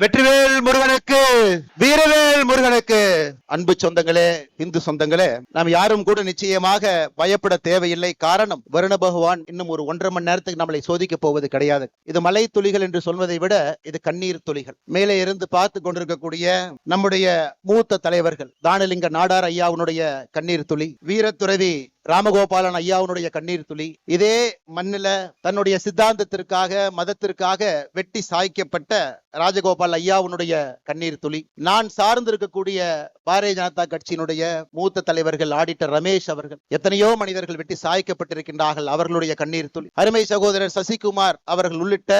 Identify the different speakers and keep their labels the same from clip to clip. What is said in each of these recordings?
Speaker 1: வெற்றிவேல் முருகனுக்கு வீரவேல் முருகனுக்கு. அன்பு சொந்தங்களே இந்து சொந்தங்களே நாம் யாரும் கூட நிச்சயமாக பயப்பட தேவையில்லை. காரணம் வருண பகவான் இன்னும் ஒரு ஒன்றரை மணி நேரத்துக்கு நம்மளை சோதிக்க போவது கிடையாது. இது மலை துளிகள் என்று சொல்வதை விட இது கண்ணீர் துளிகள். மேலே இருந்து பார்த்து கொண்டிருக்கக்கூடிய நம்முடைய மூத்த தலைவர்கள் தானலிங்க நாடார் ஐயாவுடைய கண்ணீர் துளி வீரத்துறவி ராமகோபாலன் ஐயாவுடைய கண்ணீர் துளி. இதே மண்ணில தன்னுடைய சித்தாந்தத்திற்காக மதத்திற்காக வெட்டி சாய்க்கப்பட்ட ராஜகோபால் ஐயாவுடைய கண்ணீர் துளி. நான் சார்ந்திருக்கக்கூடிய பாரதிய ஜனதா கட்சியினுடைய மூத்த தலைவர்கள் ஆடிட்டர் ரமேஷ் அவர்கள் எத்தனையோ மனிதர்கள் வெட்டி சாய்க்கப்பட்டிருக்கின்றார்கள் அவர்களுடைய கண்ணீர் துளி. அருமை சகோதரர் சசிகுமார் அவர்கள் உள்ளிட்ட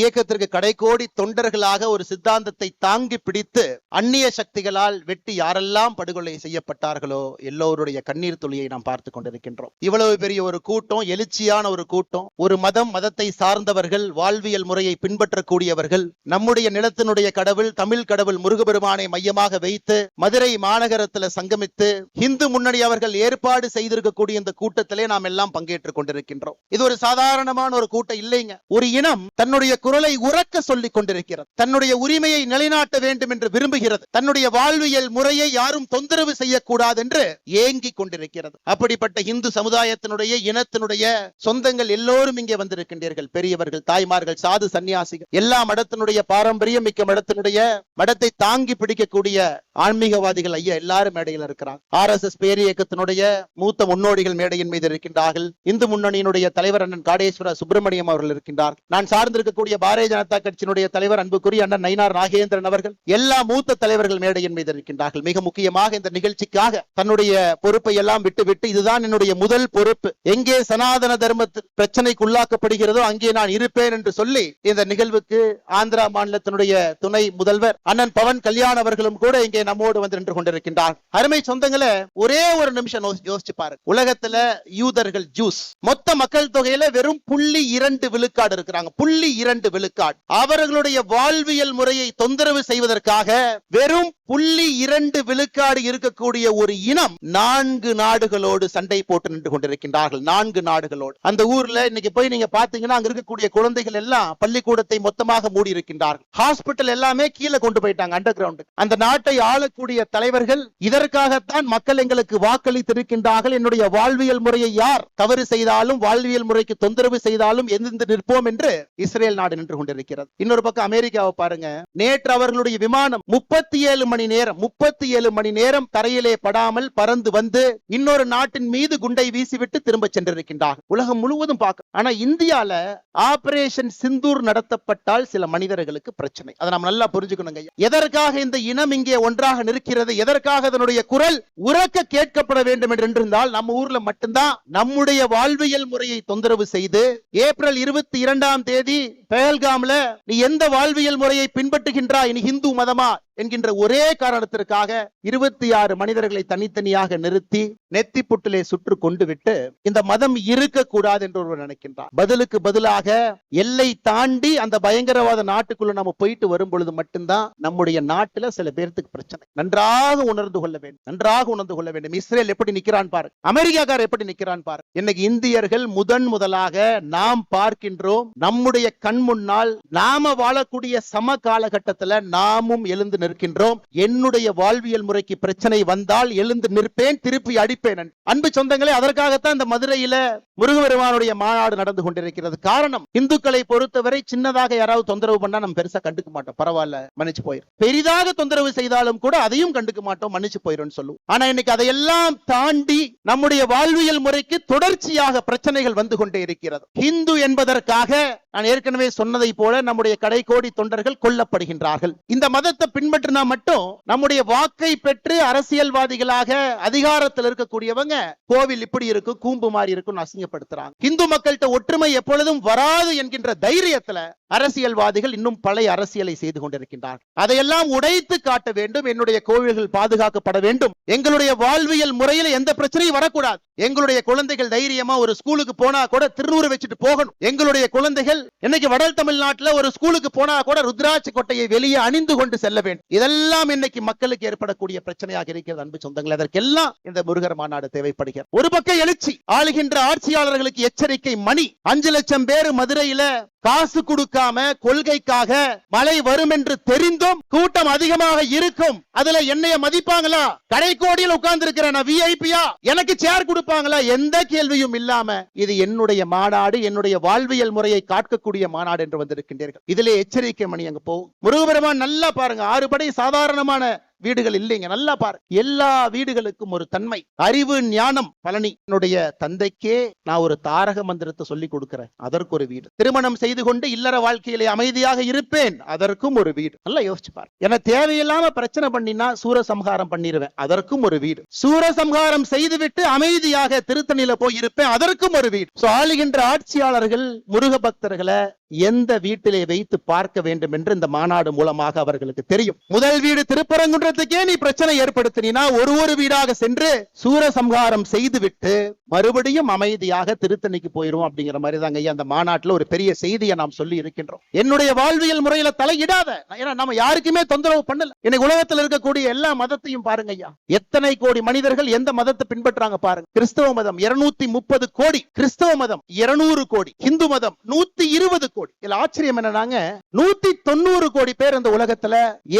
Speaker 1: இயக்கத்திற்கு கடைகோடி தொண்டர்களாக ஒரு சித்தாந்தத்தை தாங்கி பிடித்து அந்நிய சக்திகளால் வெட்டி யாரெல்லாம் படுகொலை செய்யப்பட்டார்களோ எல்லோருடைய கண்ணீர் துளியை நாம் பார்த்து கொண்டிருக்கின்றோம் இவ்வளவு பெரிய ஒரு கூட்டம் எழுச்சியான ஒரு கூட்டம். ஒரு மதம் மதத்தை சார்ந்தவர்கள் வாழ்வியல் முறையை பின்பற்றக்கூடியவர்கள் நம்முடைய நிலத்தினுடைய கடவுள் தமிழ் கடவுள் முருகபெருமானை மையமாக வைத்து மதுரை மாநகரத்தில் சங்கமித்து இந்து முன்னணி அவர்கள் ஏற்பாடு செய்திருக்கக்கூடிய இந்த கூட்டத்திலே நாம் எல்லாம் பங்கேற்றுக் கொண்டிருக்கின்றோம். இது ஒரு சாதாரணமான ஒரு கூட்டம் இல்லைங்க. ஒரு இனம் தன்னுடைய குரலை உறக்க சொல்லிக் கொண்டிருக்கிறது. தன்னுடைய உரிமையை நிலைநாட்ட வேண்டும் என்று விரும்புகிறது. தன்னுடைய வாழ்வியல் முறையை யாரும் தொந்தரவு செய்யக்கூடாது என்று ஏங்கிக் கொண்டிருக்கிறது. அப்படி இப்படிப்பட்ட இந்து சமுதாயத்தினுடைய இனத்தினுடைய சொந்தங்கள் எல்லோரும் இங்கே வந்திருக்கின்றீர்கள். பெரியவர்கள் தாய்மார்கள் சாது சன்னியாசிகள் எல்லா மடத்தினுடைய பாரம்பரியம் மிக்க மடத்தினுடைய மடத்தை தாங்கி பிடிக்கக்கூடிய ஆன்மீகவாதிகள் ஐயா எல்லாரும் மேடையில் இருக்கிறாங்க. ஆர் எஸ் எஸ் பேரியக்கத்தினுடைய மூத்த முன்னோடிகள் மேடையின் மீது இருக்கின்றார்கள். இந்து முன்னணியினுடைய தலைவர் அண்ணன் காடேஸ்வர சுப்பிரமணியம் அவர்கள் இருக்கின்றார். நான் சார்ந்திருக்கக்கூடிய பாரதிய ஜனதா கட்சியினுடைய தலைவர் அன்புக்குரிய அண்ணன் நயினார் நாகேந்திரன் அவர்கள் எல்லா மூத்த தலைவர்கள் மேடையின் மீது இருக்கின்றார்கள். மிக முக்கியமாக இந்த நிகழ்ச்சிக்காக தன்னுடைய பொறுப்பை எல்லாம் விட்டுவிட்டு இதுதான் என்னுடைய முதல் பொறுப்பு. எங்கே சனாதன தர்ம பிரச்சனைக்கு உள்ளாக்கப்படுகிறதோ அங்கே நான் இருப்பேன் என்று சொல்லி இந்த நிகழ்வுக்கு ஆந்திரா மாநிலத்தினுடைய துணை முதல்வர் அண்ணன் பவன் கல்யாண் அவர்களும் கூட இங்கே நம்மோடு வந்து நின்று கொண்டிருக்கின்றார். அருமை சொந்தங்களை ஒரே ஒரு நிமிஷம் யோசிச்சு பாருங்க. உலகத்துல யூதர்கள் ஜூஸ். மொத்த மக்கள் தொகையில வெறும் புள்ளி இரண்டு விழுக்காடு இருக்கிறாங்க. புள்ளி இரண்டு விழுக்காடு. அவர்களுடைய வாழ்வியல் முறையை தொந்தரவு செய்வதற்காக வெறும் புள்ளி இரண்டு விழுக்காடு இருக்கக்கூடிய ஒரு இனம் நான்கு நாடுகளோடு சண்டை போட்டு நின்று கொண்டிருக்கின்றார்கள் நான்கு நாடுகளோடு. அந்த ஊர்ல இன்னைக்கு போய் நீங்க பாத்தீங்கன்னா அங்க இருக்கக்கூடிய குழந்தைகள் எல்லாம் பள்ளிக்கூடத்தை மொத்தமாக மூடி இருக்கின்றார்கள் ஹாஸ்பிட்டல் எல்லாமே கீழே கொண்டு போயிட்டாங்க அண்டர் கிரவுண்ட் அந்த நாட்டை ஆளக்கூடிய தலைவர்கள் இதற்காகத்தான் மக்கள் எங்களுக்கு வாக்களித்திருக்கின்றார்கள். என்னுடைய வாழ்வியல் முறையை யார் தவறு செய்தாலும் வாழ்வியல் முறைக்கு தொந்தரவு செய்தாலும் எதிர்த்து நிற்போம் என்று இஸ்ரேல் நாடு நின்று கொண்டிருக்கிறது. இன்னொரு பக்கம் அமெரிக்காவை பாருங்க. நேற்று அவர்களுடைய விமானம் முப்பத்தி ஏழு மணி நேரம் முப்பத்தி ஏழு மணி நேரம் தரையிலே படாமல் பறந்து வந்து இன்னொரு நாட்டின் மீது குண்டை வீசிவிட்டு திரும்ப சென்றிருக்கின்றார். உலகம் முழுவதும் பார்க்க ஆனா இந்தியால ஆபரேஷன் சிந்தூர் நடத்தப்பட்டால் சில மனிதர்களுக்கு பிரச்சனை. அதை நம்ம நல்லா புரிஞ்சுக்கணுங்க. எதற்காக இந்த இனம் இங்கே ஒன்றாக நிற்கிறது? எதற்காக அதனுடைய குரல் உறக்க கேட்கப்பட வேண்டும் என்று இருந்தால் நம்ம ஊர்ல மட்டும்தான் நம்முடைய வாழ்வியல் முறையை தொந்தரவு செய்து ஏப்ரல் இருபத்தி இரண்டாம் தேதி பெயல்காம்ல நீ எந்த வாழ்வியல் முறையை பின்பற்றுகின்றாய்? நீ ஹிந்து மதமா? என்கின்ற ஒரே காரணத்திற்காக இருபத்தி ஆறு மனிதர்களை தனித்தனியாக நிறுத்தி நெத்தி புட்டிலே சுற்று கொண்டு விட்டு இந்த மதம் இருக்கக்கூடாது என்று ஒருவர் நினைக்கின்றார் பதிலுக்கு பதிலாக எல்லை தாண்டி அந்த பயங்கரவாத நாட்டுக்குள்ள நம்ம போயிட்டு வரும் பொழுது மட்டும்தான் நம்முடைய நாட்டுல சில பேர்த்துக்கு பிரச்சனை. நன்றாக உணர்ந்து கொள்ள வேண்டும். நன்றாக உணர்ந்து கொள்ள வேண்டும். இஸ்ரேல் எப்படி நிக்கிறான் பாரு. அமெரிக்காக்காரர் எப்படி நிக்கிறான் பாரு. இன்னைக்கு இந்தியர்கள் முதன் முதலாக நாம் பார்க்கின்றோம் நம்முடைய கண் முன்னால் நாம வாழக்கூடிய சம காலகட்டத்துல நாமும் எழுந்து நிற்கின்றோம். என்னுடைய வாழ்வியல் முறைக்கு பிரச்சனை வந்தால் எழுந்து நிற்பேன் திருப்பி அடிப்பேன். அன்பு சொந்தங்களே அதற்காகத்தான் இந்த மதுரையில முருகபெருமானுடைய மாநாடு நடந்து கொண்டிருக்கிறது. காரணம் இந்துக்களை பொறுத்தவரை சின்னதாக யாராவது தொந்தரவு பண்ணா நம்ம பெருசா கண்டுக்க மாட்டோம். பரவாயில்ல மன்னிச்சு போயிரும் பெரிதாக தொந்தரவு செய்தாலும் கூட அதையும் கண்டுக்க மாட்டோம் மன்னிச்சு போயிடும் சொல்லுவோம் ஆனா இன்னைக்கு அதையெல்லாம் தாண்டி நம்முடைய வாழ்வியல் முறைக்கு தொடர்ச்சியாக பிரச்சனைகள் வந்து கொண்டே இருக்கிறது. இந்து என்பதற்காக நான் ஏற்கனவே சொன்னதை போல நம்முடைய கடைகோடி தொண்டர்கள் கொல்லப்படுகின்றார்கள். இந்த மதத்தை பின்பற்றினா மட்டும் நம்முடைய வாக்கை பெற்று அரசியல்வாதிகளாக அதிகாரத்தில் இருக்கக்கூடியவங்க கோவில் இப்படி இருக்கும் கூம்பு மாதிரி இருக்கும் அசிங்கப்படுத்துறாங்க. இந்து மக்கள்கிட்ட ஒற்றுமை எப்பொழுதும் வராது என்கின்ற தைரியத்துல அரசியல்வாதிகள் இன்னும் பழைய அரசியலை செய்து கொண்டிருக்கின்றார். அதையெல்லாம் உடைத்து காட்ட வேண்டும். என்னுடைய கோவில்கள் பாதுகாக்கப்பட வேண்டும். எங்களுடைய வாழ்வியல் முறையில எந்த பிரச்சனையும் வரக்கூடாது. எங்களுடைய குழந்தைகள் தைரியமா ஒரு ஸ்கூலுக்கு போனா கூட திருநூறு வச்சுட்டு போகணும். எங்களுடைய குழந்தைகள் இன்னைக்கு வடல் தமிழ்நாட்டுல ஒரு ஸ்கூலுக்கு போனா கூட ருத்ராட்சி கொட்டையை வெளியே அணிந்து கொண்டு செல்ல வேண்டும். இதெல்லாம் இன்னைக்கு மக்களுக்கு ஏற்படக்கூடிய பிரச்சனையாக இருக்கிறது அன்பு சொந்தங்கள். அதற்கெல்லாம் இந்த முருகர் மாநாடு தேவைப்படுகிறது. ஒரு பக்கம் எழுச்சி. ஆளுகின்ற ஆட்சியாளர்களுக்கு எச்சரிக்கை மணி. அஞ்சு லட்சம் பேர் மதுரையில காசு கொடுக்காம கொள்கைக்காக மழை வரும் என்று தெரிந்தும் கூட்டம் அதிகமாக இருக்கும். அதுல என்னைய மதிப்பாங்களா? கடைக்கோடியில் உட்கார்ந்து இருக்கிறேன் விஐபியா எனக்கு சேர் கொடுப்பாங்களா? எந்த கேள்வியும் இல்லாம இது என்னுடைய மாநாடு என்னுடைய வாழ்வியல் முறையை காக்கக்கூடிய மாநாடு என்று வந்திருக்கின்றீர்கள். இதிலே எச்சரிக்கை மணி அங்க போகும். முருகபெருமான் நல்லா பாருங்க ஆறு படை சாதாரணமான வீடுகள் இல்லைங்க நல்லா பாரு. எல்லா வீடுகளுக்கும் ஒரு தன்மை. அறிவு ஞானம் பழனி என்னுடைய தந்தைக்கே நான் ஒரு தாரக மந்திரத்தை சொல்லி கொடுக்கிறேன். அதற்கு ஒரு வீடு. திருமணம் செய்து கொண்டு இல்லற வாழ்க்கையிலே அமைதியாக இருப்பேன். அதற்கும் ஒரு வீடு. நல்லா யோசிச்சு பாரு. என தேவையில்லாம பிரச்சனை பண்ணினா சூரசம்ஹாரம் பண்ணிடுவேன் அதற்கும் ஒரு வீடு. சூரசம்ஹாரம் செய்துவிட்டு அமைதியாக திருத்தணியில போய் இருப்பேன். அதற்கும் ஒரு வீடு. ஆளுகின்ற ஆட்சியாளர்கள் முருக பக்தர்களை எந்த வீட்டிலே வைத்து பார்க்க வேண்டும் என்று இந்த மாநாடு மூலமாக அவர்களுக்கு தெரியும். முதல் வீடு திருப்பரங்குன்றத்துக்கே நீ பிரச்சனை ஏற்படுத்தினா ஒரு ஒரு வீடாக சென்று சூரசம்ஹாரம் செய்துவிட்டு மறுபடியும் அமைதியாக திருத்தணிக்கு போயிரும் அப்படிங்கிற மாதிரி தாங்க ஐயா அந்த மாநாட்டில் ஒரு பெரிய செய்தியை நாம் சொல்லி இருக்கின்றோம். என்னுடைய வாழ்வியல் முறையில தலையிடாத ஏன்னா நம்ம யாருக்குமே தொந்தரவு பண்ணல. இன்னைக்கு உலகத்தில் இருக்கக்கூடிய எல்லா மதத்தையும் பாருங்க ஐயா. எத்தனை கோடி மனிதர்கள் எந்த மதத்தை பின்பற்றாங்க பாருங்க. கிறிஸ்தவ மதம் இருநூத்தி முப்பது கோடி. கிறிஸ்தவ மதம் இருநூறு கோடி. இந்து மதம் நூத்தி இருபது கோடி கோடி. இதுல ஆச்சரியம் என்னன்னாங்க நூத்தி தொண்ணூறு கோடி பேர் இந்த உலகத்துல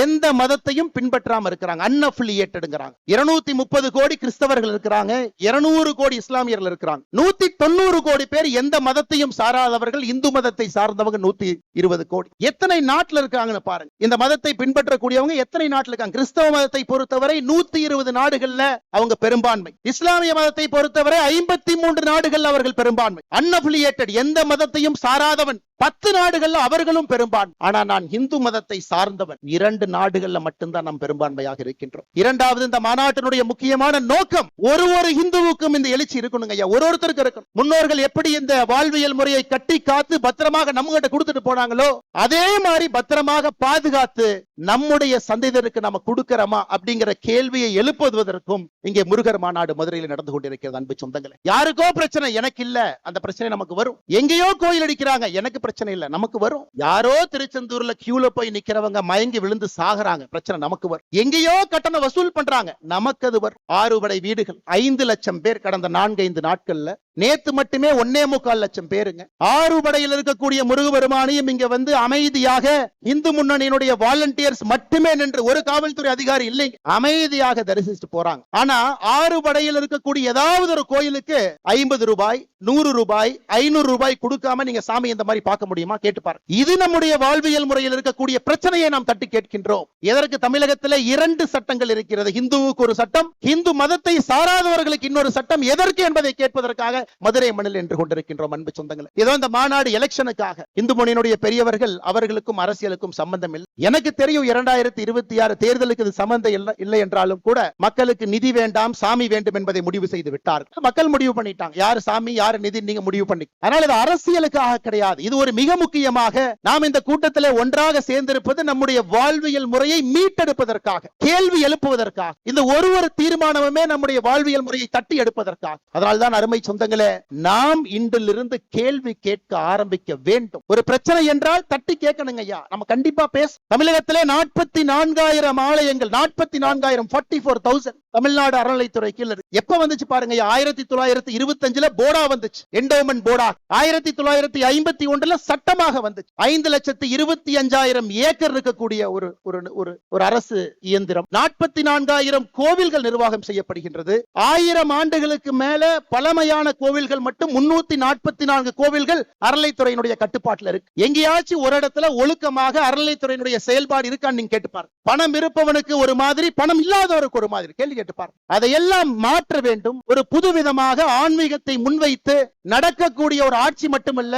Speaker 1: எந்த மதத்தையும் பின்பற்றாம இருக்கிறாங்க அன்அஃபிலியேட்டடுங்கிறாங்க இருநூத்தி முப்பது கோடி கிறிஸ்தவர்கள் இருக்கிறாங்க இருநூறு கோடி இஸ்லாமியர்கள் இருக்கிறாங்க. நூத்தி தொண்ணூறு கோடி பேர் எந்த மதத்தையும் சாராதவர்கள் இந்து மதத்தை சார்ந்தவங்க நூத்தி இருபது கோடி. எத்தனை நாட்டுல இருக்காங்கன்னு பாருங்க. இந்த மதத்தை பின்பற்றக்கூடியவங்க எத்தனை நாட்டுல இருக்காங்க? கிறிஸ்தவ மதத்தை பொறுத்தவரை நூத்தி இருபது நாடுகள்ல அவங்க பெரும்பான்மை. இஸ்லாமிய மதத்தை பொறுத்தவரை ஐம்பத்தி மூன்று நாடுகள் அவர்கள் பெரும்பான்மை. அன்அபிலியேட்டட் எந்த மதத்தையும் சாராதவன் பத்து நாடுகள்ல அவர்களும் பெரும்பான். ஆனா நான் இந்து மதத்தை சார்ந்தவன். இரண்டு நாடுகள்ல மட்டும்தான் நாம் பெரும்பான்மையாக இருக்கின்றோம். இரண்டாவது இந்த மாநாட்டினுடைய முக்கியமான நோக்கம் ஒரு ஒரு இந்துவுக்கும் இந்த எழுச்சி இருக்கணுங்க ஐயா. ஒரு ஒருத்தருக்கு இருக்கணும். முன்னோர்கள் எப்படி இந்த வாழ்வியல் முறையை கட்டி காத்து பத்திரமாக நம்ம கிட்ட கொடுத்துட்டு போனாங்களோ அதே மாதிரி பத்திரமாக பாதுகாத்து நம்முடைய சந்ததியருக்கு நம்ம கொடுக்கிறோமா அப்படிங்கிற கேள்வியை எழுப்புவதற்கும் இங்கே முருகர் மாநாடு மதுரையில் நடந்து கொண்டிருக்கிறது அன்பு சொந்தங்களை. யாருக்கோ பிரச்சனை எனக்கு இல்ல. அந்த பிரச்சனை நமக்கு வரும். எங்கேயோ கோயில் அடிக்கிறாங்க. எனக்கு பிரச்சனை இல்லை நமக்கு வரும். யாரோ திருச்செந்தூர்ல கியூல போய் நிக்கிறவங்க மயங்கி விழுந்து சாகுறாங்க. பிரச்சனை நமக்கு வரும். எங்கேயோ கட்டணம் வசூல் பண்றாங்க. நமக்கு அது வரும். ஆறு படை வீடுகள் ஐந்து லட்சம் பேர் கடந்த நான்கு ஐந்து நாட்கள்ல நேத்து மட்டுமே ஒன்னே முக்கால் லட்சம் பேருங்க. ஆறுபடையில் இருக்கக்கூடிய முருகபெருமானையும் இங்க வந்து அமைதியாக இந்து முன்னணியினுடைய வாலண்டியர்ஸ் மட்டுமே நின்று ஒரு காவல்துறை அதிகாரி இல்லைங்க. அமைதியாக தரிசிச்சுட்டு போறாங்க. ஆனா ஆறுபடையில் இருக்கக்கூடிய ஏதாவது ஒரு கோயிலுக்கு ஐம்பது ரூபாய் நூறு ரூபாய் ஐநூறு ரூபாய் கொடுக்காம நீங்க சாமி இந்த மாதிரி பார்க்க முடியுமா? கேட்டு பாருங்க. இது நம்முடைய வாழ்வியல் முறையில் இருக்கக்கூடிய பிரச்சனையை நாம் தட்டி கேட்கின்றோம். எதற்கு? தமிழகத்தில் இரண்டு சட்டங்கள் இருக்கிறது. இந்துவுக்கு ஒரு சட்டம் இந்து மதத்தை சாராதவர்களுக்கு இன்னொரு சட்டம். எதற்கு என்பதை கேட்பதற்காக மதுரை மண்ணில் என்று கொண்டிருக்கின்றோம் அன்பு சொந்தங்களை. ஏதோ இந்த மாநாடு எலெக்ஷனுக்காக. இந்து முன்னணியினுடைய பெரியவர்கள் அவர்களுக்கும் அரசியலுக்கும் சம்பந்தம் இல்லை. எனக்கு தெரியும் இரண்டாயிரத்தி இருபத்தி ஆறு தேர்தலுக்கு இது சம்பந்தம் இல்லை என்றாலும் கூட மக்களுக்கு நிதி வேண்டாம் சாமி வேண்டும் என்பதை முடிவு செய்து விட்டார் மக்கள் முடிவு பண்ணிட்டாங்க. யாரு சாமி யாரு நிதி நீங்க முடிவு பண்ணி அதனால இது அரசியலுக்காக கிடையாது. இது ஒரு மிக முக்கியமாக நாம் இந்த கூட்டத்தில் ஒன்றாக சேர்ந்திருப்பது நம்முடைய வாழ்வியல் முறையை மீட்டெடுப்பதற்காக கேள்வி எழுப்புவதற்காக இந்த ஒரு ஒரு தீர்மானமுமே நம்முடைய வாழ்வியல் முறையை தட்டி எடுப்பதற்காக. அதனால்தான் அருமை சொந்த நாம் இன்றிலிருந்து கேள்வி கேட்க ஆரம்பிக்க வேண்டும். ஒரு பிரச்சனை என்றால் தட்டி கேட்கணுங்க ஐயா. நம்ம கண்டிப்பா பேச தமிழகத்திலே நாற்பத்தி நான்காயிரம் ஆலயங்கள் நாற்பத்தி நான்காயிரம் ஃபார்ட்டி ஃபோர் தௌசண்ட் தமிழ்நாடு அறநிலைத்துறை கீழ எப்ப வந்துச்சு பாருங்க ஆயிரத்தி தொள்ளாயிரத்தி இருபத்தி அஞ்சுல போடா வந்துச்சு. என்டோமெண்ட் போடா. ஆயிரத்தி தொள்ளாயிரத்தி ஐம்பத்தி ஒன்றுல சட்டமாக வந்துச்சு. ஐந்து லட்சத்தி இருபத்தி அஞ்சாயிரம் ஏக்கர் இருக்கக்கூடிய ஒரு ஒரு ஒரு அரசு இயந்திரம். நாற்பத்தி நான்காயிரம் கோவில்கள் நிர்வாகம் செய்யப்படுகின்றது. ஆயிரம் ஆண்டுகளுக்கு மேல பழமையான கோவில்கள் மட்டும் முன்னூத்தி நாற்பத்தி நான்கு கோவில்கள் அறநிலைத்துறையினுடைய கட்டுப்பாட்டில் இருக்கு. எங்கேயாச்சும் ஒரு இடத்துல ஒழுக்கமாக அறநிலைத்துறையினுடைய செயல்பாடு இருக்கான்னு நீங்க கேட்டுப்பாரு பணம் இருப்பவனுக்கு ஒரு மாதிரி பணம் இல்லாதவருக்கு ஒரு மாதிரி கேள்வி கேட்டுப்பாரு அதையெல்லாம் மாற்ற வேண்டும். ஒரு புதுவிதமாக ஆன்மீகத்தை முன்வைத்து நடக்கக்கூடிய ஒரு ஆட்சி மட்டுமல்ல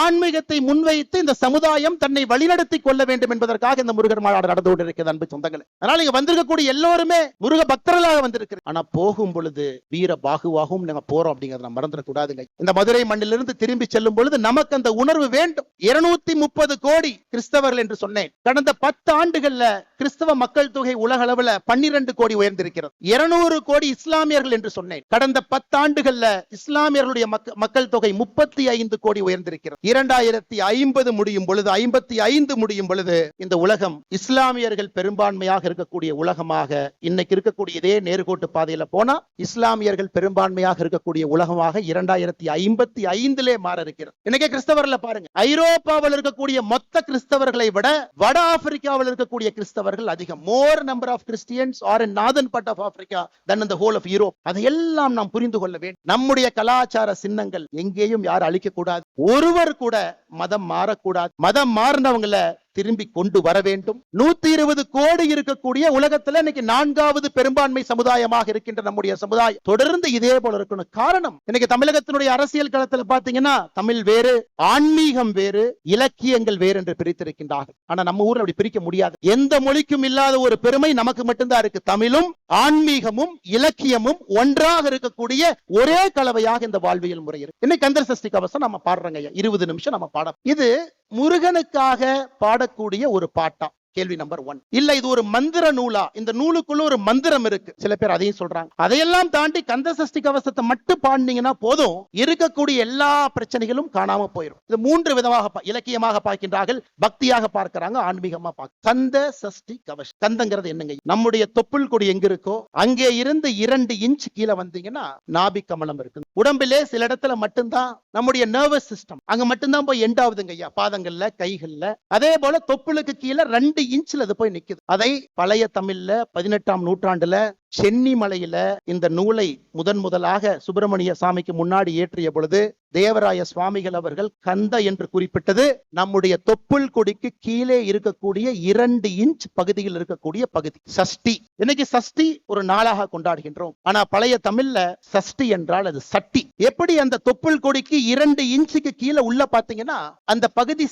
Speaker 1: ஆன்மீகத்தை முன்வைத்து இந்த சமுதாயம் தன்னை வழிநடத்தி கொள்ள வேண்டும் என்பதற்காக இந்த முருகர் மாநாடு நடந்து கொண்டிருக்கிறது அன்பு சொந்தங்களே. அதனால இங்க வந்திருக்கக்கூடிய எல்லோருமே முருக பக்தர்களாக வந்திருக்கிறது ஆனா போகும் பொழுது வீர பாகுவாகவும் நாங்க போறோம் அப்படிங்கறத நம்ம மறந்துடக்கூடாதுங்க இந்த மதுரை மண்ணிலிருந்து திரும்பி செல்லும் பொழுது நமக்கு அந்த உணர்வு வேண்டும். இருநூத்தி முப்பது கோடி கிறிஸ்தவர்கள் என்று சொன்னேன். கடந்த பத்து ஆண்டுகள்ல கிறிஸ்தவ மக்கள் தொகை உலக அளவுல பன்னிரண்டு கோடி உயர்ந்திருக்கிறது. இருநூறு கோடி இஸ்லாமியர்கள் என்று சொன்னேன். கடந்த பத்தாண்டுகள்ல இஸ்லாமியர்களுடைய மக்கள் தொகை முப்பத்தி ஐந்து கோடி உயர்ந்திருக்கிறது. இரண்டாயிரத்தி ஐம்பது முடியும் பொழுது ஐம்பத்தி ஐந்து முடியும் பொழுது இந்த உலகம் இஸ்லாமியர்கள் பெரும்பான்மையாக இருக்கக்கூடிய உலகமாக இன்னைக்கு இருக்கக்கூடிய இதே நேர்கோட்டு பாதையில போனா இஸ்லாமியர்கள் பெரும்பான்மையாக இருக்கக்கூடிய உலகமாக இரண்டாயிரத்தி ஐம்பத்தி ஐந்திலே மாற இருக்கிறது. இன்னைக்கு கிறிஸ்தவர்ல பாருங்க. ஐரோப்பாவில் இருக்கக்கூடிய மொத்த கிறிஸ்தவர்களை விட வட ஆப்பிரிக்காவில் இருக்கக்கூடிய கிறிஸ்தவர்கள் அதிகம். More number of Christians are in but part of Africa then இந்த ஹோல் ஆஃப் யூரோப் அதையெல்லாம் நாம் புரிந்து கொள்ள வேண்டும். நம்முடைய கலாச்சார சின்னங்கள் எங்கேயும் யாரும் அழிக்க கூடாது ஒருவர் கூட மதம் மாறக்கூடாது. மதம் மாறினவங்கள திரும்பி கொண்டு வர வேண்டும். நூத்தி இருபது கோடி இருக்கக்கூடிய உலகத்துல இன்னைக்கு நான்காவது பெரும்பான்மை சமுதாயமாக இருக்கின்ற நம்முடைய சமுதாயம். தொடர்ந்து இதே போல இருக்கணும். காரணம் இன்னைக்கு தமிழகத்தினுடைய அரசியல் களத்துல பாத்தீங்கன்னா தமிழ் வேறு ஆன்மீகம் வேறு இலக்கியங்கள் வேறு என்று பிரித்திருக்கின்றார்கள். ஆனா நம்ம ஊர்ல அப்படி பிரிக்க முடியாது. எந்த மொழிக்கும் இல்லாத ஒரு பெருமை நமக்கு மட்டும்தான் இருக்கு. தமிழும் ஆன்மீகமும் இலக்கியமும் ஒன்றாக இருக்கக்கூடிய ஒரே கலவையாக இந்த வாழ்வியல் முறை இருக்கு. இன்னைக்கு கந்தர் சஷ்டி கவசம் நம்ம பாடுறோங்க இருபது நிமிஷம் நம்ம பாடம். இது முருகனுக்காக பாடக்கூடிய ஒரு பாட்டாம். கேள்வி நம்பர் ஒன் இல்ல இது ஒரு மந்திர நூலா? இந்த நூலுக்குள்ள ஒரு மந்திரம் இருக்கு. சில பேர் அதையும் சொல்றாங்க. அதையெல்லாம் தாண்டி கந்த சஷ்டி கவசத்தை மட்டும் பாடினீங்கன்னா போதும். இருக்கக்கூடிய எல்லா பிரச்சனைகளும் காணாம போயிடும் இது மூன்று விதமாக இலக்கியமாக பார்க்கின்றார்கள். பக்தியாக பார்க்கிறாங்க ஆன்மீகமா பார்க்க. கந்த சஷ்டி கவசம். கந்தங்கிறது என்னங்க? நம்முடைய தொப்புள் கொடி எங்க இருக்கோ அங்கே இருந்து இரண்டு இன்ச் கீழே வந்தீங்கன்னா நாபி கமலம் இருக்கு உடம்பிலே சில இடத்துல மட்டும்தான் நம்முடைய நர்வஸ் சிஸ்டம் அங்க மட்டும்தான் போய் எண்ட் ஆகுதுங்க ஐயா. பாதங்கள்ல கைகள்ல. அதே போல தொப்புளுக்கு கீழே ரெண்டு இன்ச்சில் அது போய் நிக்குது. அதை பழைய தமிழ்ல பதினெட்டாம் நூற்றாண்டுல சென்னி மலையில இந்த நூலை முதன் முதலாக சுப்பிரமணிய சாமிக்கு முன்னாடி ஏற்றிய பொழுது தேவராய சுவாமிகள் அவர்கள் கந்த என்று குறிப்பிட்டது. நம்முடைய தொப்புள் கொடிக்கு கீழே இருக்கக்கூடிய இரண்டு இன்ச் பகுதியில் இருக்கக்கூடிய பகுதி. சஷ்டி. இன்னைக்கு சஷ்டி ஒரு நாளாக கொண்டாடுகின்றோம். ஆனா பழைய தமிழ்ல சஷ்டி என்றால் அது சட்டி. எப்படி அந்த தொப்புள் கொடிக்கு இரண்டு இன்ச்சுக்கு கீழே உள்ள பாத்தீங்கன்னா அந்த பகுதி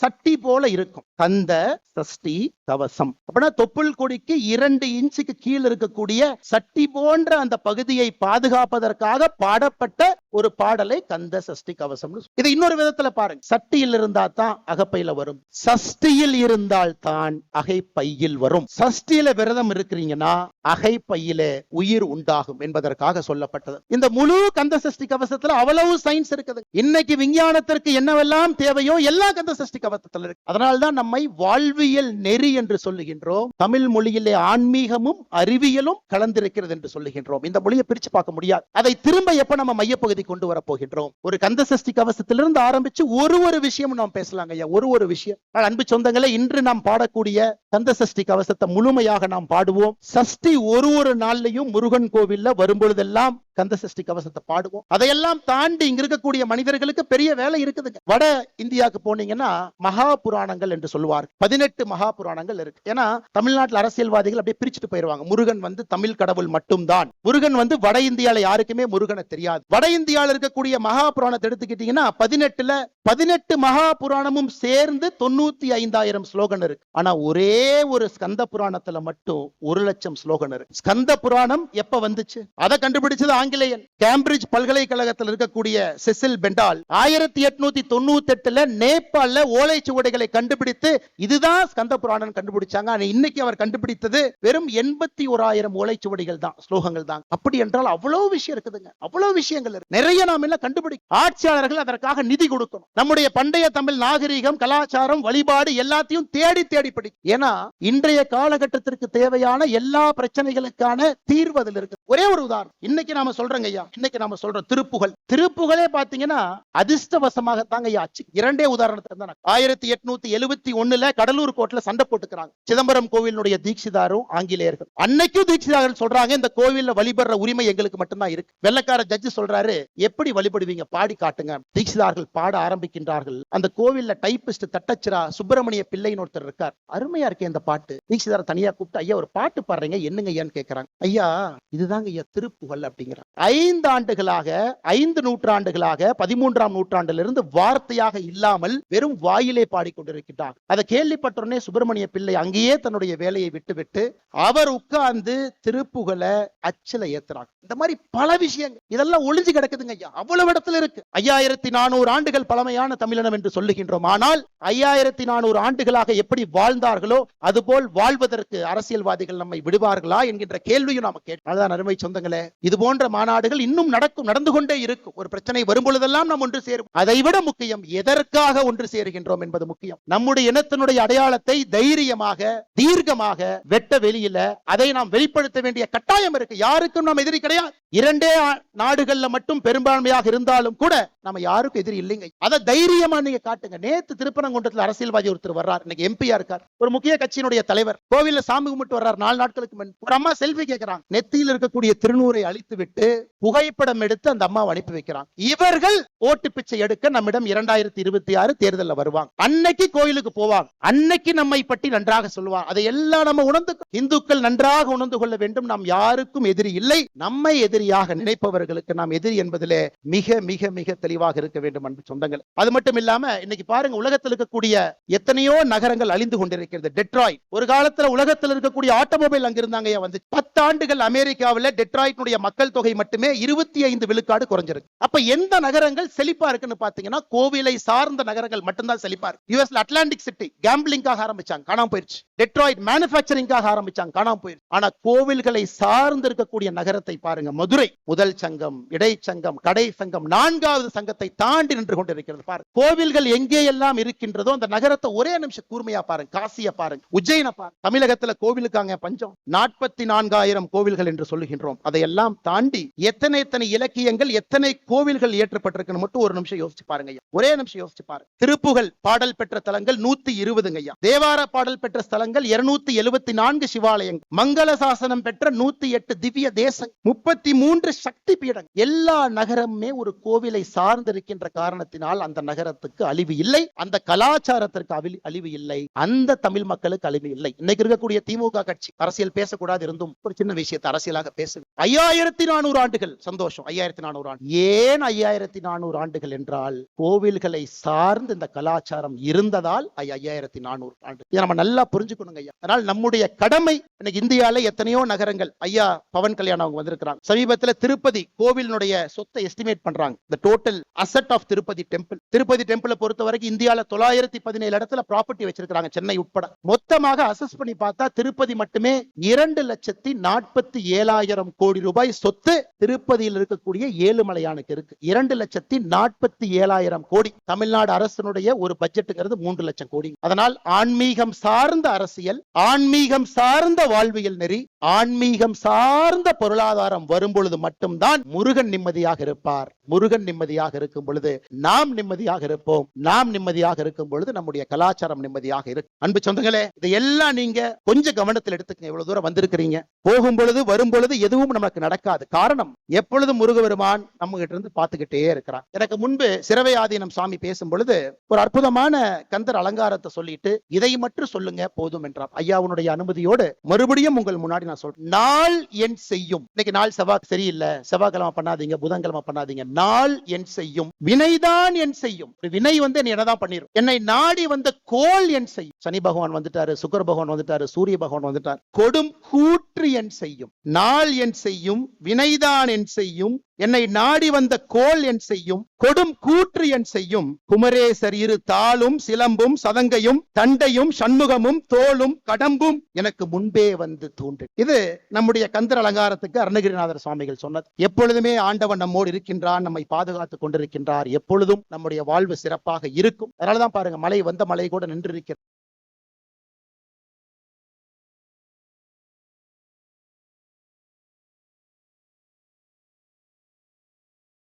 Speaker 1: சட்டி போல இருக்கும். கந்த சஷ்டி கவசம். அப்படின்னா தொப்புள் கொடிக்கு இரண்டு இன்ச்சுக்கு கீழே இருக்கக்கூடிய சட்டி போன்ற அந்த பகுதியை பாதுகாப்பதற்காக பாடப்பட்ட ஒரு பாடலை கந்த சஷ்டி கவசம் இது இன்னொரு விதத்துல பாருங்க. சட்டியில் இருந்தா தான் அகப்பையில வரும். சஷ்டியில் இருந்தால் தான் அகைப்பையில் வரும். சஷ்டியில விரதம் இருக்கிறீங்கன்னா அகைப்பையில உயிர் உண்டாகும் என்பதற்காக சொல்லப்பட்டது. இந்த முழு கந்த சஷ்டி கவசத்துல அவ்வளவு சயின்ஸ் இருக்குது. இன்னைக்கு விஞ்ஞானத்திற்கு என்னவெல்லாம் தேவையோ எல்லா கந்த சஷ்டி கவசத்துல இருக்கு. அதனால்தான் நம்மை வாழ்வியல் நெறி என்று சொல்லுகின்றோம். தமிழ் மொழியிலே ஆன்மீகமும் அறிவியலும் கலந்திருக்கிறது என்று சொல்லுகின்றோம். இந்த மொழியை பிரிச்சு பார்க்க முடியாது. அதை திரும்ப எப்ப நம்ம மையப்பகுதி கொண்டு வர போகின்றோம்? ஒரு கந்த சஷ்டி கவசத்திலிருந்து ஆரம்பிச்சு ஒரு ஒரு விஷயம் நாம் பேசலாங்க ஐயா. ஒரு ஒரு விஷயம். அன்பு சொந்தங்களே இன்று நாம் பாடக்கூடிய கந்த சஷ்டி கவசத்தை முழுமையாக நாம் பாடுவோம். சஷ்டி ஒரு ஒரு நாள்லயும் முருகன் கோவில்ல வரும்பொழுதெல்லாம் கந்த சஷ்டி கவசத்தை பாடுவோம். அதையெல்லாம் தாண்டி இங்க இருக்கக்கூடிய மனிதர்களுக்கு பெரிய வேலை இருக்குதுங்க. வட இந்தியாவுக்கு போனீங்கன்னா மகா புராணங்கள் என்று சொல்லுவார். பதினெட்டு மகா புராணங்கள் இருக்கு. ஏன்னா தமிழ்நாட்டில் அரசியல்வாதிகள் அப்படியே பிரிச்சுட்டு போயிருவாங்க. முருகன் வந்து தமிழ் கடவுள் மட்டும்தான். முருகன் வந்து வட இந்தியால யாருக்குமே முருகனை தெரியாது. வட இந்தியாவில் இருக்கக்கூடிய மகா புராணத்தை எடுத்துக்கிட்டீங்கன்னா பதினெட்டுல பதினெட்டு மகா புராணமும் சேர்ந்து தொண்ணூத்தி ஐந்தாயிரம் ஸ்லோகன் இருக்கு. ஆனா ஒரே ஒரு ஸ்கந்த புராணத்துல மட்டும் ஒரு லட்சம் ஸ்லோகன் இருக்கு. ஸ்கந்த புராணம் எப்ப வந்துச்சு? அதை கண்டுபிடிச்சது ஆங்கிலேயன். கேம்பிரிட்ஜ் பல்கலைக்கழகத்தில் இருக்கக்கூடிய செசில் பெண்டால் ஆயிரத்தி எட்நூத்தி தொண்ணூத்தி எட்டுல நேபாள ஓலைச்சுவடைகளை கண்டுபிடித்து இதுதான் ஸ்கந்த புராணம் கண்டுபிடிச்சாங்க. ஆனா இன்னைக்கு அவர் கண்டுபிடித்தது வெறும் எண்பத்தி ஓராயிரம் ஓலைச்சுவடிகள் தான் ஸ்லோகங்கள் தான். அப்படி என்றால் அவ்வளவு விஷயம் இருக்குதுங்க. அவ்வளவு விஷயங்கள் இருக்கு. நிறைய நாம் எல்லாம் கண்டுபிடிக்க ஆட்சியாளர்கள் அதற்காக நிதி கொடுக்கணும். நம்முடைய பண்டைய தமிழ் நாகரீகம் கலாச்சாரம் வழிபாடு எல்லாத்தையும் தேடி தேடி படி ஏன்னா இன்றைய காலகட்டத்திற்கு தேவையான எல்லா பிரச்சனைகளுக்கான தீர்வு அதில் இருக்கு. ஒரே ஒரு உதாரணம். இன்னைக்கு நாம சொல்றோங்க ஐயா. இன்னைக்கு நாம சொல்ற திருப்புகழ். திருப்புகளே பாத்தீங்கன்னா அதிர்ஷ்டவசமாக தாங்க ஐயா ஆச்சு. இரண்டே உதாரணத்தை தான் ஆயிரத்தி எட்நூத்தி எழுபத்தி ஒண்ணுல கடலூர் கோட்டில் சண்டை போட்டுக்கிறாங்க. சிதம்பரம் கோவிலுடைய தீட்சிதாரும் ஆங்கிலேயர்கள். அன்னைக்கும் தீட்சிதார்கள் சொல்றாங்க இந்த கோவில்ல வழிபடுற உரிமை எங்களுக்கு மட்டும்தான் இருக்கு. வெள்ளக்கார ஜட்ஜ் சொல்றாரு எப்படி வழிபடுவீங்க? பாடி காட்டுங்க. தீட்சிதார்கள் பாட ஆரம்பிக்கின்றார்கள். அந்த கோவில்ல டைபிஸ்ட் தட்டச்சிரா சுப்பிரமணிய பிள்ளைன்னு ஒருத்தர் இருக்கார். அருமையா இருக்கே இந்த பாட்டு. தீட்சிதார தனியா கூப்பிட்டு ஐயா ஒரு பாட்டு பாடுறீங்க. என்னங்க ஐயான்னு கேக்குறாங்க. ஐயா இதுதான் தாங்க திருப்புகழ் அப்படிங்கிறார். ஐந்து ஆண்டுகளாக ஐந்து நூற்றாண்டுகளாக பதிமூன்றாம் நூற்றாண்டிலிருந்து வார்த்தையாக இல்லாமல் வெறும் வாயிலே பாடிக்கொண்டிருக்கிறார் அதை கேள்விப்பட்டோடனே சுப்பிரமணிய பிள்ளை அங்கேயே தன்னுடைய வேலையை விட்டுவிட்டு அவர் உட்கார்ந்து திருப்புகளை அச்சில ஏத்துறாங்க. இந்த மாதிரி பல விஷயங்கள். இதெல்லாம் ஒளிஞ்சு கிடக்குதுங்க ஐயா. அவ்வளவு இடத்துல இருக்கு. ஐயாயிரத்தி நானூறு ஆண்டுகள் பழமையான தமிழினம் என்று சொல்லுகின்றோம். ஆனால் ஐயாயிரத்தி நானூறு ஆண்டுகளாக எப்படி வாழ்ந்தார்களோ அதுபோல் வாழ்வதற்கு அரசியல்வாதிகள் நம்மை விடுவார்களா என்கின்ற கேள்வியும் நாம கேட்டோம். அருமை சொந்தங்களே இது போன்ற மாநாடுகள் இன்னும் நடக்கும் நடந்து கொண்டே இருக்கும். ஒரு பிரச்சனை வரும் பொழுதெல்லாம் நாம் ஒன்று சேரும். அதை விட முக்கியம் எதற்காக ஒன்று சேருகின்றோம் என்பது முக்கியம். நம்முடைய இனத்தினுடைய அடையாளத்தை தைரியமாக தீர்க்கமாக வெட்ட வெளியில அதை நாம் வெளிப்படுத்த வேண்டிய கட்டாயம் இருக்கு. யாருக்கும் நாம் எதிரி கிடையாது. இரண்டே நாடுகள்ல மட்டும் பெரும்பான்மையாக இருந்தாலும் கூட நம்ம யாருக்கும் எதிரி இல்லைங்க. அதை தைரியமா நீங்க காட்டுங்க. நேத்து திருப்பரங்குன்றத்துல அரசியல்வாதி ஒருத்தர் வர்றார். இன்னைக்கு எம்பியா இருக்கார். ஒரு முக்கிய கட்சியினுடைய தலைவர். கோவில்ல சாமி கும்பிட்டு வர்றார். நாலு நாட்களுக்கு முன். ஒரு அம்மா செல்ஃபி கேட்கிறாங்க நெத்தியில் இருக்கக்கூடிய திருநூரை அழித்து விட்டு புகைப்படம் எடுத்து அந்த அம்மாவை அனுப்பி வைக்கிறாங்க. இவர்கள் ஓட்டு பிச்சை எடுக்க நம்மிடம் இரண்டாயிரத்தி இருபத்தி ஆறு தேர்தல்ல வருவாங்க. அன்னைக்கு கோயிலுக்கு போவாங்க. அன்னைக்கு நம்மை பற்றி நன்றாக சொல்லுவாங்க. அதை எல்லாம் நம்ம உணர்ந்து இந்துக்கள் நன்றாக உணர்ந்து கொள்ள வேண்டும். நாம் யாருக்கும் எதிரி இல்லை. நம்மை எதிரியாக நினைப்பவர்களுக்கு நாம் எதிரி என்பதிலே மிக மிக மிக தெளிவாக இருக்க வேண்டும் அன்பு சொந்தங்கள். அது மட்டும் இல்லாம இன்னைக்கு பாருங்க உலகத்தில் இருக்கக்கூடிய எத்தனையோ நகரங்கள் அழிந்து கொண்டிருக்கிறது. டெட்ராய்ட். ஒரு காலத்துல உலகத்தில் இருக்கக்கூடிய ஆட்டோமொபைல் அங்க இருந்தாங்க வந்து. பத்தாண்டுகள் அமெரிக்காவில் டெட்ராய்டினுடைய மக்கள் தொகை மட்டுமே இருபத்தி ஐந்து விழுக்காடு குறைஞ்சிருக்கு. அப்ப எந்த நகரங்கள் செழிப்பா இருக்குன்னு பாத்தீங்கன்னா கோவிலை சார்ந்த நகரங்கள் மட்டும்தான் செழிப்பா இருக்கு. யூஎஸ்ல அட்லாண்டிக் சிட்டி கேம்பிளிங்காக ஆரம்பிச்சாங்க காணாம போயிருச்சு. டெட்ராய்ட் மேனுபேக்சரிங்காக ஆரம்பிச்சாங்க காணாம போயிருச்சு. ஆனா கோவில்களை சார்ந்து இருக்கக்கூடிய நகரத்தை பாருங்க மதுரை முதல் சங்கம் இடை சங்கம் கடை சங்கம் நான்காவது சங்கத்தை தாண்டி நின்று கொண்டிருக்கிறது. பாருங்க கோவில்கள் எங்கே எல்லாம் இருக்கின்றதோ அந்த நகரத்தை ஒரே நிமிஷம் கூர்மையா பாருங்க காசிய பாருங்க. உஜ்ஜயின பாருங்க. தமிழகத்துல கோவிலுக்காங்க பஞ்சம். நாற்பத்தி நான்காயிரம் கோவில்கள் என்று சொல்லுகின்றோம். அதையெல்லாம் தாண்டி எத்தனை எத்தனை இலக்கியங்கள் எத்தனை கோவில்கள் ஏற்றப்பட்டிருக்குன்னு மட்டும் ஒரு நிமிஷம் யோசிச்சு பாருங்க ஐயா. ஒரே நிமிஷம் யோசிச்சு பாருங்க. திருப்புகழ் பாடல் பெற்ற தலங்கள் நூத்தி இருபதுங்க ஐயா. தேவார பாடல் பெற்ற ஸ்தலங்கள் இருநூத்தி எழுபத்தி நான்கு சிவாலயங்கள். மங்கள சாசனம் பெற்ற நூத்தி எட்டு திவ்ய தேசம் முப்பத்தி மூன்று சக்தி பீடம் எல்லா நகரமுமே ஒரு கோவிலை சார்ந்திருக்கின்ற காரணத்தினால் அந்த நகரத்துக்கு அழிவு இல்லை. அந்த கலாச்சாரத்திற்கு அவி- அழிவு இல்லை. அந்த தமிழ் மக்களுக்கு அழிவு இல்லை. இன்னைக்கு இருக்கக்கூடிய திமுக கட்சி அரசியல் பேசக்கூடாது இருந்தும் ஒரு சின்ன விஷயத்தை அரசியலாக பேச ஐயாயிரத்தி நானூறு ஆண்டுகள். சந்தோஷம். ஐயாயிரத்தி நானூறு ஆண்டு. ஏன் ஐயாயிரத்தி நானூறு ஆண்டுகள் என்றால் கோவில்களை சார்ந்து இந்த கலாச்சாரம் இருந்ததால் ஐ- ஐயாயிரத்தி நானூறு ஆண்டு. இதை நம்ம நல்லா புரிஞ்சுக்கணுங்க ஐயா. அதனால் நம்முடைய கடமை இன்னைக்கு இந்தியால எத்தனையோ நகரங்கள் ஐயா பவன் கல்யாணம் அவங்க வந்திருக்கிறாங்க. சமீபத்துல திருப்பதி கோவிலினுடைய சொத்தை எஸ்டிமேட் பண்றாங்க. The total asset of Tirupati temple Tirupati டெம்பிளை பொறுத்த வரைக்கும் இந்தியாவில் தொள்ளாயிரத்தி பதினேழு இடத்துல ப்ராப்பர்ட்டி வச்சிருக்காங்க சென்னை உட்பட. மொத்தமாக அசஸ் பண்ணி பார்த்தா திருப்பதி மட்டுமே இரண்டு லட்சத்தி நாற்பத்தி ஏழாயிரம் கோடி ரூபாய் சொத்து திருப்பதியில் இருக்கக்கூடிய ஏழுமலையானுக்கு இருக்கு. இரண்டு லட்சத்தி நாற்பத்தி ஏழாயிரம் கோடி. தமிழ்நாடு அரசினுடைய ஒரு பட்ஜெட்டுங்கிறது மூன்று லட்சம் கோடி. அதனால் ஆன்மீகம் சார்ந்த அரசியல் ஆன்மீகம் சார்ந்த வாழ்வியல் நெறி ஆன்மீகம் சார்ந்த பொருளாதாரம் வரும்போது பொழுது மட்டும்தான் முருகன் நிம்மதியாக இருப்பார். முருகன் நிம்மதியாக இருக்கும் பொழுது நாம் நிம்மதியாக இருப்போம். நாம் நிம்மதியாக இருக்கும் பொழுது நம்முடைய கலாச்சாரம் நிம்மதியாக இருக்கும் அன்பு சொந்தங்களே இதையெல்லாம் நீங்க கொஞ்சம் கவனத்தில் எடுத்துக்கங்க. இவ்வளவு தூரம் வந்திருக்கிறீங்க. போகும் பொழுது வரும் பொழுது எதுவும் நமக்கு நடக்காது. காரணம் எப்பொழுதும் முருகபெருமான் நம்ம கிட்ட இருந்து பார்த்துக்கிட்டே இருக்கிறான் எனக்கு முன்பு சிறவை ஆதீனம் சாமி பேசும் பொழுது ஒரு அற்புதமான கந்தர் அலங்காரத்தை சொல்லிட்டு இதை மட்டும் சொல்லுங்க போதும் என்றார். ஐயாவுடைய அனுமதியோடு மறுபடியும் உங்கள் முன்னாடி நான் சொல்றேன் நாள் என் செய்யும். இன்னைக்கு நாள் செவ்வாய் சரியில்லை. செவ்வாய்க்கிழமை பண்ணாதீங்க புதன்கிழமை பண்ணாதீங்க. நாள் என் செய்யும் வினைதான் என் செய்யும். வினை வந்து என்னை என்னதான் பண்ணிரும்? என்னை நாடி வந்த கோல் என் செய்யும். சனி பகவான் வந்துட்டாரு சுக்கர பகவான் வந்துட்டாரு சூரிய பகவான் வந்துட்டார். கொடும் கூற்று என் செய்யும். நாள் என் செய்யும் வினைதான் என் செய்யும் என்னை நாடி வந்த கோல் என் செய்யும் கொடும் கூற்று என் செய்யும் குமரேசர் இரு தாளும் சிலம்பும் சதங்கையும் தண்டையும் சண்முகமும் தோளும் கடம்பும் எனக்கு முன்பே வந்து தூண்டு இது நம்முடைய கந்தர் அலங்காரத்துக்கு அருணகிரிநாதர் சுவாமிகள் சொன்னது. எப்பொழுதுமே ஆண்டவன் நம்மோடு இருக்கின்றான் நம்மை பாதுகாத்துக் கொண்டிருக்கின்றார். எப்பொழுதும் நம்முடைய வாழ்வு சிறப்பாக இருக்கும். அதனாலதான் பாருங்க மலை வந்த மலை கூட நின்று இருக்கிறது